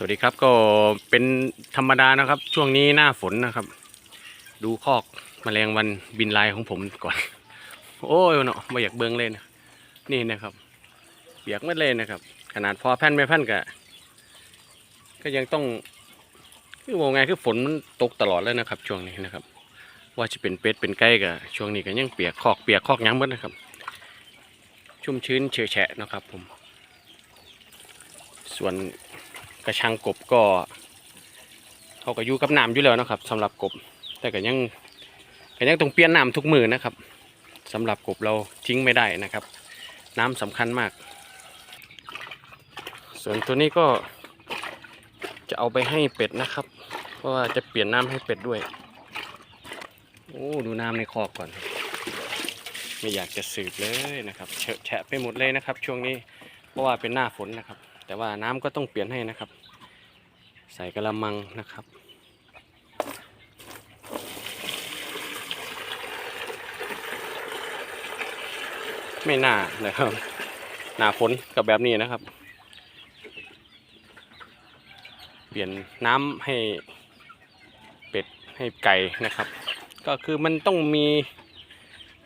สวัสดีครับก็เป็นธรรมดานะครับ ช่วงนี้หน้าฝนนะครับ ดูคอกมแมลงวันบินลายของผมก่อน โอ้ยเนาะไม่อยากเบิ้งเลยนะนี่นะครับเปียกไม่เลยนะครับ ขนาดพอแผ่นไม่แผ่นก็ก็ยังต้องคือว่าไงคือฝนมันตกตลอดเลยนะครับ ช่วงนี้นะครับ ว่าจะเป็นเป็ดเป็นไก่ก็ช่วงนี้ก็ยังเปียกคอกเปียกคอกยังหมดนะครับ ชุ่มชื้นเฉยแฉะนะครับผม ส่วน กระชังกบก็เขาก็อยู่กับน้ำอยู่แล้วนะครับสำหรับกบ แต่ก็ยังก็ยังต้องเปลี่ยนน้ำทุกมือนะครับสำหรับกบเราทิ้งไม่ได้นะครับ น้ำสำคัญมาก ส่วนตัวนี้ก็จะเอาไปให้เป็ดนะครับ เพราะว่าจะเปลี่ยนน้ำให้เป็ดด้วยโอ้ดูน้ำในคอกก่อน ไม่อยากจะสืบเลยนะครับเฉอะแฉะไปหมดเลยนะครับ ช่วงนี้เพราะว่าเป็นหน้าฝนนะครับ แต่ว่าน้ำก็ต้องเปลี่ยนให้นะครับ ใส่กระมังนะครับ ไม่น่านะครับ หน้าฝนกับแบบนี้นะครับ เปลี่ยนน้ำให้เป็ดให้ไก่นะครับ ก็คือมันต้องมี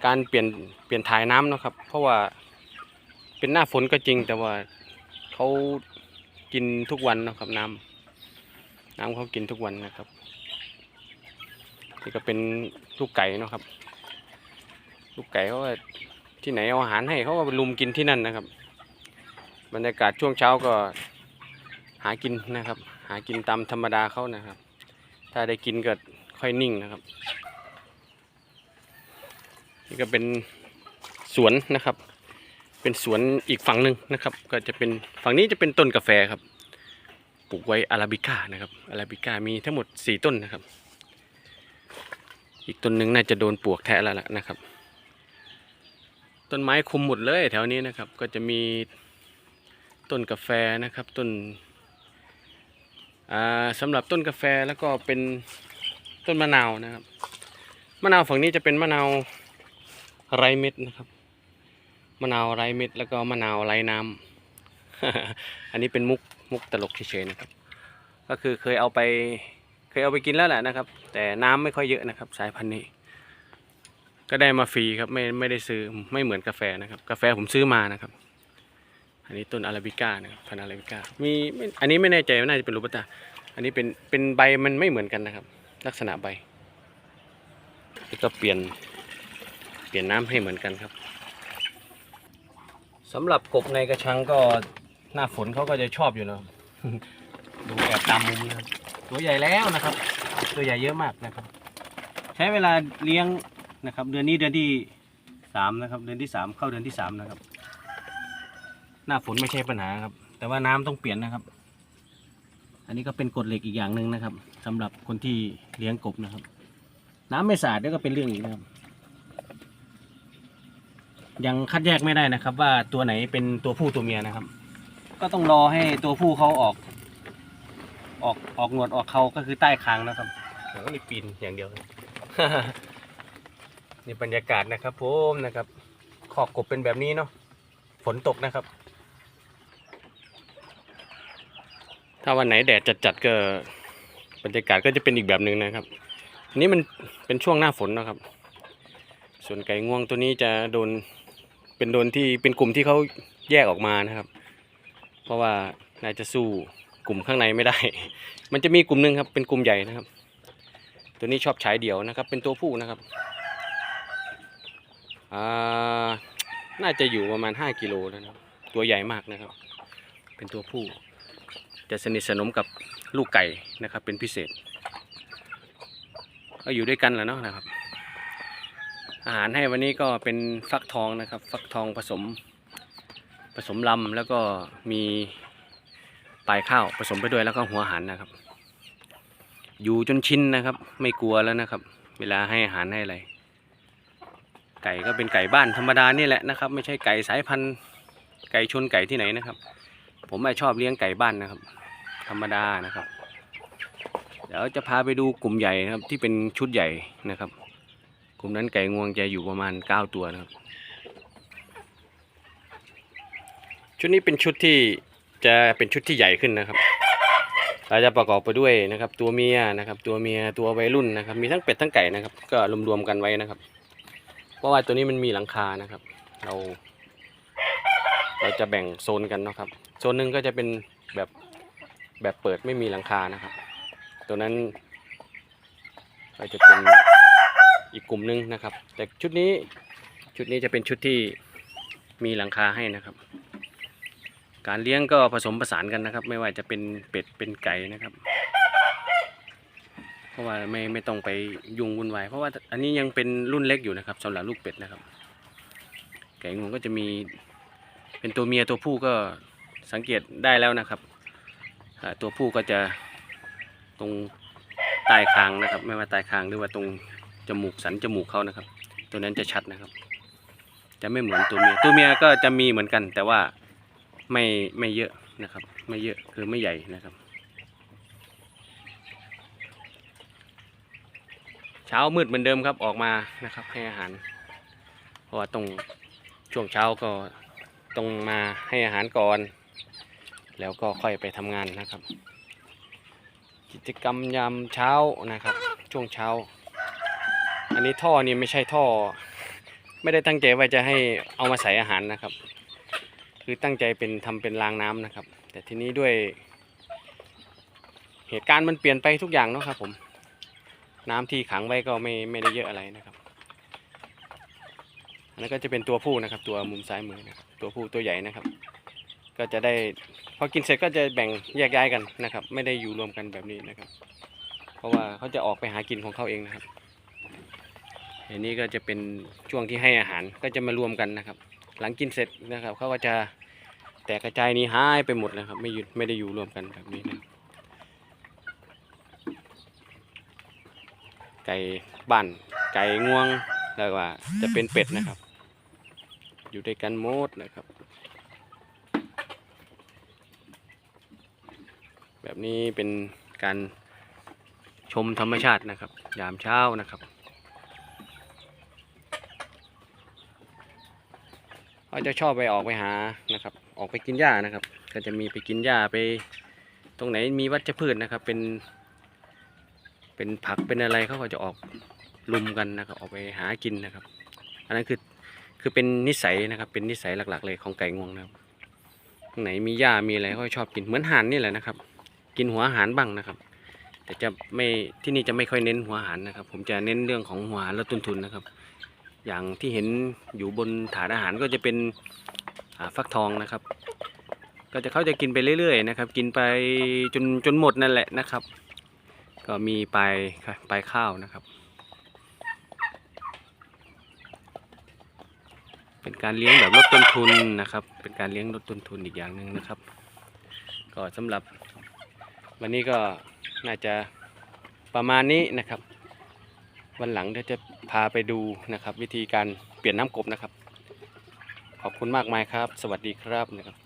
การเปลี่ยนเปลี่ยนถ่ายน้ำนะครับ เพราะว่าเป็นหน้าฝนก็จริงแต่ว่า เขากินทุกวันนะครับน้ำน้ำเขากินทุกวันนะครับนี่ก็เป็นลูกไก่นะครับ ลูกไก่เขาที่ไหนเอาอาหารให้เขาก็ไปลุมกินที่นั่นนะครับ บรรยากาศช่วงเช้าก็หากินนะครับ หากินตามธรรมดาเขานะครับ ถ้าได้กินก็ค่อยนิ่งนะครับ นี่ก็เป็นสวนนะครับ เป็นสวนอีกฝั่งหนึ่งนะครับ ก็จะเป็นฝั่งนี้จะเป็นต้นกาแฟครับ ปลูกไว้อาราบิก้านะครับอาราบิก้ามีทั้งหมดสี่ต้นนะครับ อีกต้นหนึ่งน่าจะโดนปลวกแทะแล้วล่ะนะครับ ต้นไม้คุมหมดเลยแถวนี้นะครับ ก็จะมีต้นกาแฟนะครับต้นอ่าสำหรับต้นกาแฟแล้วก็เป็นต้นมะนาวนะครับ มะนาวฝั่งนี้จะเป็นมะนาวไรเม็ดนะครับ มะนาวไร้เม็ดแล้วก็มะนาวไร้น้ำอันนี้เป็นมุกมุกตลกเฉยๆนะครับ ก็คือเคยเอาไปเคยเอาไปกินแล้วแหละนะครับ แต่น้ำไม่ค่อยเยอะนะครับ สายพันธุ์นี้ ก็ได้มาฟรีครับไม่ไม่ได้ซื้อไม่เหมือนกาแฟนะครับ กาแฟผมซื้อมานะครับ อันนี้ต้นอาราบิก้านะครับพันธุ์อาราบิก้ามีไม่อันนี้ไม่แน่ใจว่าน่าจะเป็นรูปตาอันนี้เป็นเป็นใบมันไม่เหมือนกันนะครับ ลักษณะใบแล้วก็เปลี่ยนเปลี่ยนน้ำให้เหมือนกันครับ สำหรับกบในกระชังก็หน้าฝนเขาก็จะชอบอยู่นะดูแอบตามมุมนะครับตัวใหญ่แล้วนะครับ ตัวใหญ่เยอะมากนะครับ ใช้เวลาเลี้ยงนะครับ เดือนนี้เดือนที่สามนะครับ เดือนที่สามเข้าเดือนที่สามนะครับ หน้าฝนไม่ใช่ปัญหาครับ แต่ว่าน้ำต้องเปลี่ยนนะครับ อันนี้ก็เป็นกฎเหล็กอีกอย่างหนึ่งนะครับสำหรับคนที่เลี้ยงกบนะครับ น้ำไม่สะอาดเดี๋ยวก็เป็นเรื่องอีกนะครับ ยังคัดแยกไม่ได้นะครับ ว่าตัวไหนเป็นตัวผู้ตัวเมียนะครับ ก็ต้องรอให้ตัวผู้เขาออก ออกออกหนวดออกเขาก็คือใต้คางนะครับโอ้โหนี่ปีนอย่างเดียว นี่บรรยากาศนะครับผมนะครับ ขอบกบเป็นแบบนี้เนาะฝนตกนะครับ ถ้าวันไหนแดดจัดๆก็บรรยากาศก็จะเป็นอีกแบบหนึ่งนะครับอันนี้มันเป็นช่วงหน้าฝนนะครับ ส่วนไก่งวงตัวนี้จะโดน เป็นโดนที่เป็นกลุ่มที่เขาแยกออกมานะครับ เพราะว่าน่าจะสู้กลุ่มข้างในไม่ได้ มันจะมีกลุ่มหนึ่งครับ เป็นกลุ่มใหญ่นะครับ ตัวนี้ชอบฉายเดี่ยวนะครับ เป็นตัวผู้นะครับอ่าน่าจะอยู่ประมาณ 5กิโลแล้วนะครับตัวใหญ่มากนะครับ เป็นตัวผู้ จะสนิทสนมกับลูกไก่นะครับ เป็นพิเศษก็อยู่ด้วยกันแหล้วเนาะนะครับ อาหารให้วันนี้ก็เป็นฟักทองนะครับ ฟักทองผสม ผสมลำแล้วก็มีปลายข้าวผสมไปด้วยแล้วก็หัวหันนะครับ อยู่จนชินนะครับ ไม่กลัวแล้วนะครับ เวลาให้อาหารให้อะไร ไก่ก็เป็นไก่บ้านธรรมดานี่แหละนะครับ ไม่ใช่ไก่สายพันธุ์ไก่ชนไก่ที่ไหนนะครับ ผมไม่ชอบเลี้ยงไก่บ้านนะครับ ธรรมดานะครับ เดี๋ยวจะพาไปดูกลุ่มใหญ่นะครับที่เป็นชุดใหญ่นะครับ กลุ่มนั้นไก่งวงจะอยู่ประมาณ 9 ตัวนะครับ ชุดนี้เป็นชุดที่จะเป็นชุดที่ใหญ่ขึ้นนะครับเราจะประกอบไปด้วยนะครับ ตัวเมียนะครับ ตัวเมียตัววัยรุ่นนะครับ มีทั้งเป็ดทั้งไก่นะครับ ก็รวมๆกันไว้นะครับ เพราะว่าตัวนี้มันมีหลังคานะครับ เรา เราจะแบ่งโซนกันนะครับ โซนหนึ่งก็จะเป็นแบบแบบเปิดไม่มีหลังคานะครับ ตัวนั้นก็จะเป็น อีกกลุ่มหนึ่งนะครับ แต่ชุดนี้ชุดนี้จะเป็นชุดที่มีหลังคาให้นะครับ การเลี้ยงก็ผสมผสานกันนะครับ ไม่ว่าจะเป็นเป็ดเป็นไก่นะครับ เพราะว่าไม่ไม่ต้องไปยุ่งวุ่นวายเพราะว่าอันนี้ยังเป็นรุ่นเล็กอยู่นะครับสำหรับลูกเป็ดนะครับ ไก่งวงก็จะมีเป็นตัวเมียตัวผู้ก็สังเกตได้แล้วนะครับตัวผู้ก็จะตรงใต้คางนะครับ ไม่ว่าใต้คางหรือว่าตรง จมูกสันจมูกเขานะครับ ตัวนั้นจะชัดนะครับ จะไม่เหมือนตัวเมียตัวเมียก็จะมีเหมือนกัน แต่ว่าไม่ไม่เยอะนะครับ ไม่เยอะคือไม่ใหญ่นะครับ เช้ามืดเหมือนเดิมครับออกมานะครับ ให้อาหาร เพราะว่าต้องช่วงเช้าก็ต้องมาให้อาหารก่อน แล้วก็ค่อยไปทำงานนะครับ กิจกรรมยามเช้านะครับ ช่วงเช้า นนี้ท่อนี่ไม่ใช่ท่อ ไม่ได้ตั้งใจว่าจะให้เอามาใส่อาหารนะครับ คือตั้งใจเป็นทำเป็นรางน้ำนะครับ แต่ทีนี้ด้วย เหตุการณ์มันเปลี่ยนไปทุกอย่างเนาะครับ ผม น้ำที่ขังไว้ก็ไม่ไม่ได้เยอะอะไรนะครับอันนั้นก็จะเป็นตัวผู้นะครับ ตัวมุมซ้ายมือนะครับตัวผู้ตัวใหญ่นะครับ ก็จะได้พอกินเสร็จก็จะแบ่งแยกย้ายกันนะครับ ไม่ได้อยู่รวมกันแบบนี้นะครับ เพราะว่าเขาจะออกไปหากินของเขาเองนะครับ อันนี้ก็จะเป็นช่วงที่ให้อาหารก็จะมารวมกันนะครับ หลังกินเสร็จนะครับเขาก็จะแตกกระจายนี้หายไปหมดเลยครับ ไม่ยู่ไม่ได้อยู่รวมกันแบบนี้นะไก่บ้านไก่งวงแล้วว่าจะเป็นเป็ดนะครับ อยู่ด้วยกันหมดนะครับ แบบนี้เป็นการชมธรรมชาตินะครับ ยามเช้านะครับ เขาจะชอบไปออกไปหานะครับ ออกไปกินหญ้านะครับ ก็จะมีไปกินหญ้าไป ตรงไหนมีวัชพืชนะครับ เป็น เป็นผักเป็นอะไรเขาก็จะออกลุมกันนะครับ ออกไปหากินนะครับ อันนั้นคือคือเป็นนิสัยนะครับ เป็นนิสัยหลัก ๆ เลยของไก่งวงนะครับตรงไหนมีหญ้ามีอะไรเขาชอบกินเหมือนห่านนี่แหละนะครับ กินหัวอาหารบ้างนะครับ แต่จะไม่ที่นี่จะไม่ค่อยเน้นหัวอาหารนะครับ ผมจะเน้นเรื่องของหัวอาหารลดต้นทุนนะครับ อย่างที่เห็นอยู่บนถาดอาหารก็จะเป็นฟักทองนะครับ ก็จะเขาจะกินไปเรื่อยๆนะครับ กินไปจนจนหมดนั่นแหละนะครับ ก็มีปลายปลายข้าวนะครับ เป็นการเลี้ยงแบบลดต้นทุนนะครับ เป็นการเลี้ยงลดต้นทุนอีกอย่างหนึ่งนะครับ ก็สำหรับวันนี้ก็น่าจะประมาณนี้นะครับ วันหลังเดี๋ยวจะพาไปดูนะครับ วิธีการเปลี่ยนน้ำกบนะครับ ขอบคุณมากมายครับ สวัสดีครับนะครับ